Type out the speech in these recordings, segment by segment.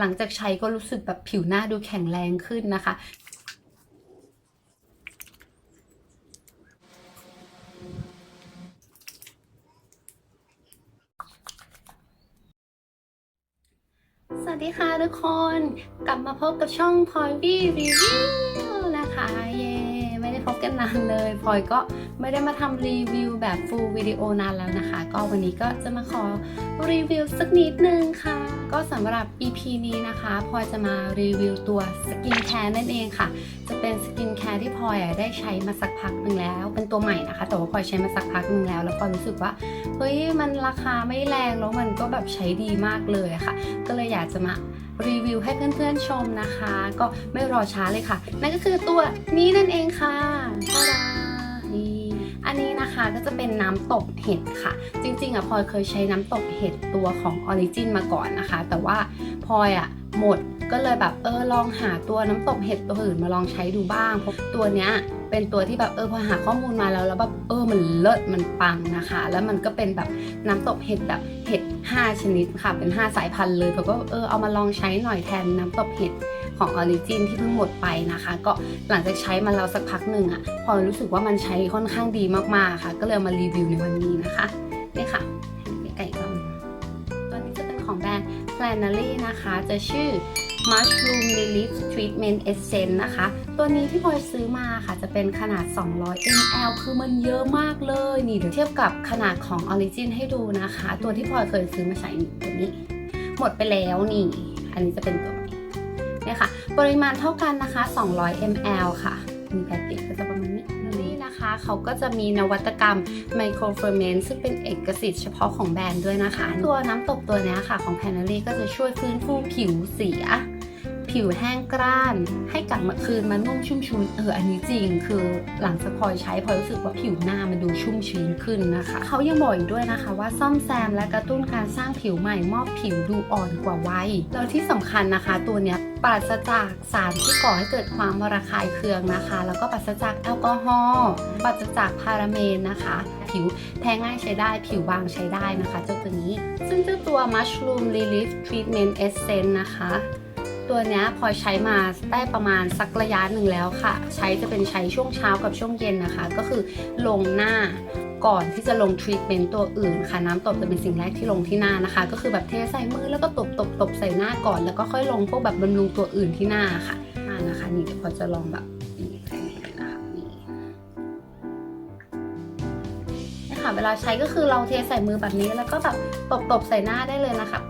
หลังจากใช้ก็รู้สึกแบบผิวหน้าดูแข็งแรงขึ้นนะคะสวัสดีค่ะทุกคน กลับมาพบกับช่องพลอยวีรีวิวนะคะเย้ไม่ได้พบกันนานเลยพลอยก็ไม่ได้มาทำรีวิวแบบฟูลวิดีโอนานแล้วนะคะ ก็วันนี้ก็จะมาขอรีวิวสักนิดนึงค่ะ ก็สำหรับ EP นี้นะคะ พอจะมารีวิวตัวสกินแคร์นั่นเองค่ะ จะเป็นสกินแคร์ที่พลอยได้ใช้มาสักพักหนึ่งแล้ว เป็นตัวใหม่นะคะ แต่ว่าพลอยใช้มาสักพักหนึ่งแล้ว แล้วพลอยรู้สึกว่าเฮ้ยมันราคาไม่แรงแล้วมันก็แบบใช้ดีมากเลยค่ะ ก็เลยอยากจะมารีวิวให้เพื่อนๆชมนะคะ ก็ไม่รอช้าเลยค่ะ นั่นก็คือตัวนี้นั่นเองค่ะตาดา อันนี้นะคะก็จะเป็นน้ำตกเห็ดค่ะ จริงๆอะพลอยเคยใช้น้ำตกเห็ดตัวของ Origin มาก่อนนะคะ แต่ว่าพลอยอะหมดก็เลยแบบเออลองหาตัวน้ำตกเห็ดตัวอื่นมาลองใช้ดูบ้างเพราะตัวเนี้ยเป็นตัวที่แบบเออพอหาข้อมูลมาแล้วแล้วแบบเออมันเลิศมันปังนะคะ แล้วมันก็เป็นแบบน้ำตกเห็ดแบบเห็ด5 ชนิดค่ะเป็น 5 สายพันธุ์เลยเขาก็เออเอามาลองใช้หน่อยแทนน้ำตกเห็ด ของออริจินที่เพิ่งหมดไปนะคะ ก็หลังจากใช้มาแล้วสักพักหนึ่งอะ่ะพอรู้สึกว่ามันใช้ค่อนข้างดีมากๆค่ะ ก็เลยมารีวิวในวันนี้นะคะนี่ค่ะไก่กตัวนี้จะเป็นของแบรนด์ Planary นะคะ จะชื่อ Mushroom Relief Treatment Essence นะคะ ตัวนี้ที่พลอยซื้อมาค่ะ จะเป็นขนาด 200 ml คือมันเยอะมากเลย นี่เดี๋ยวเทียบกับขนาดของ Origin ให้ดูนะคะ ตัวที่พลอยเคยซื้อมาใช้ตัวนี้ หมดไปแล้วนี่ อันนี้จะเป็นตัว เนี่ยค่ะ ปริมาณเท่ากันนะคะ 200 ml ค่ะ มีแพ็กเกจก็จะประมาณนี้นี่นะคะเขาก็จะมีนวัตกรรม Microferment ซึ่งเป็นเอกสิทธิ์เฉพาะของแบรนด์ด้วยนะคะ ตัวน้ำตกตัวนี้ค่ะ ของแพนนารีก็จะช่วยฟื้นฟูผิวเสีย ผิวแห้งกร้าน ให้กลับมาคืนมานุ่มชุ่มชื้นเอออันนี้จริง คือหลังจากพลอยใช้พลอยรู้สึกว่าผิวหน้ามันดูชุ่มชื้นขึ้นนะคะเขายังบอกอีกด้วยนะคะ ว่าซ่อมแซมและกระตุ้นการสร้างผิวใหม่มอบผิวดูอ่อนกว่าวัยแล้วที่สำคัญนะคะ ตัวเนี้ยปราศจากสารที่ก่อให้เกิดความระคายเคืองนะคะ แล้วก็ปราศจากแอลกอฮอล์ปราศจากพาราเมนนะคะ ผิวแพ้ง่ายใช้ได้ ผิวบางใช้ได้นะคะ เจ้าตัวนี้ ซึ่งเจ้าตัว Mushroom Relief Treatment Essence นะคะ ตัวเนี้ยพอใช้มาได้ประมาณสักระยะหนึ่งแล้วค่ะ ใช้จะเป็นใช้ช่วงเช้ากับช่วงเย็นนะคะ ก็คือลงหน้าก่อนที่จะลงทรีทเมนต์ตัวอื่นค่ะ น้ำตบจะเป็นสิ่งแรกที่ลงที่หน้านะคะ ก็คือแบบเทใส่มือแล้วก็ตบตบตบใส่หน้าก่อน แล้วก็ค่อยลงพวกแบบบำรุงตัวอื่นที่หน้าค่ะอ่านะคะ นี่เดี๋ยวพอจะลองแบบนี่ใส่เลยนะคะนี่ค่ะเวลาใช้ก็คือเราเทใส่มือแบบนี้แล้วก็แบบตบตบใส่หน้าได้เลยนะคะ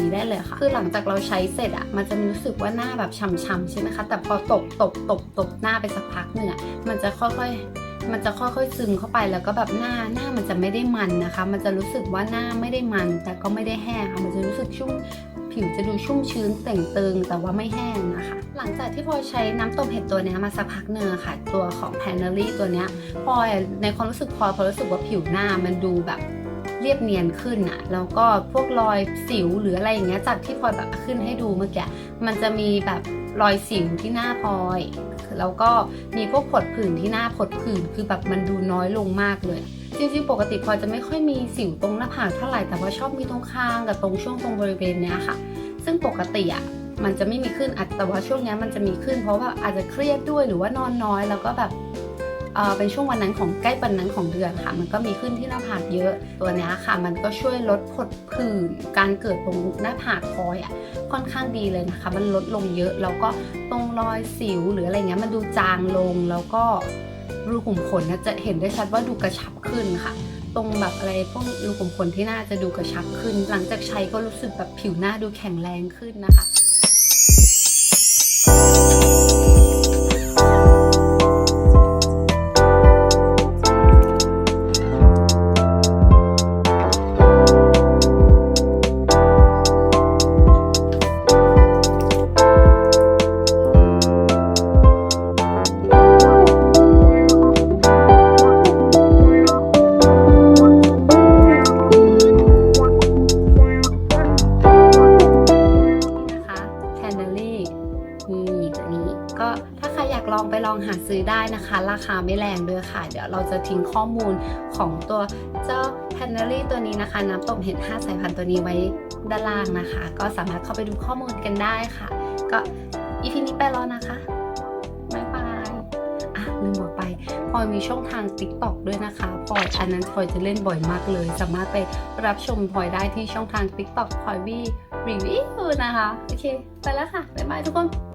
นี้ได้เลยค่ะ คือหลังจากเราใช้เสร็จอะมันจะรู้สึกว่าหน้าแบบช้ำๆใช่ไหมคะ แต่พอตบตบตบตบหน้าไปสักพักหนึ่งอะมันจะค่อยๆ มันจะค่อยๆซึมเข้าไปแล้วก็แบบหน้าหน้ามันจะไม่ได้มันนะคะ มันจะรู้สึกว่าหน้าไม่ได้มัน แต่ก็ไม่ได้แห้งค่ะ มันจะรู้สึกชุ่มผิวจะดูชุ่มชื้นเต่งตึงแต่ว่าไม่แห้งนะคะ หลังจากที่พลอยใช้น้ำต้มเห็ดตัวนี้มาสักพักหนึ่งอค่ะ ตัวของ p a n e r y ตัวนี้พลอยในความรู้สึกพลอยพลอยรู้สึกว่าผิวหน้ามันดูแบบ เรียบเนียนขึ้นอะแล้วก็พวกรอยสิวหรืออะไรอย่างเงี้ยจากที่พลอยแบบขึ้นให้ดูเมื่อกี้มันจะมีแบบรอยสิวที่หน้าพลอยแล้วก็มีพวกผดผื่นที่หน้าผดผื่นคือแบบมันดูน้อยลงมากเลยจริงๆปกติพลอยจะไม่ค่อยมีสิวตรงหน้าผากเท่าไหร่แต่ว่าชอบมีตรงคางกับตรงช่วงตรงบริเวณเนี้ยค่ะ ซึ่งปกติอะมันจะไม่มีขึ้นอาจแต่ว่าช่วงเนี้ยมันจะมีขึ้น เพราะว่าอาจจะเครียดด้วยหรือว่านอนน้อย แล้วก็แบบ เป็นช่วงวันนั้นของใกล้วันนั้นของเดือนค่ะ มันก็มีขึ้นที่หน้าผากเยอะ ตัวนี้ค่ะ มันก็ช่วยลดผดผื่นการเกิดตรงหน้าผากพลอยอะค่อนข้างดีเลยนะคะ มันลดลงเยอะแล้วก็ตรงรอยสิวหรืออะไรเงี้ยมันดูจางลงแล้วก็รูขุมขนนะจะเห็นได้ชัดว่าดูกระชับขึ้นค่ะตรงแบบอะไรพวกรูขุมขนที่หน้าจะดูกระชับขึ้น หลังจากใช้ก็รู้สึกแบบผิวหน้าดูแข็งแรงขึ้นนะคะ ซื้อได้นะคะ ราคาไม่แรงด้วยค่ะ เดี๋ยวเราจะทิ้งข้อมูลของตัวเจ้าแคนเดลี่ตัวนี้นะคะ น้ำต้มเห็ด5สายพันธุ์ตัวนี้ไว้ด้านล่างนะคะ ก็สามารถเข้าไปดูข้อมูลกันได้ค่ะ ก็อีพีนี้ไปแล้วนะคะบายบายอะลืมบอกไปพลอยมีช่องทาง TikTok ด้วยนะคะพลอยอันนั้นพลอยจะเล่นบ่อยมากเลย สามารถไปรับชมพลอยได้ที่ช่องทาง TikTok พลอยวีรีวิวนะคะ โอเค ไปแล้วค่ะ บ๊ายบายทุกคน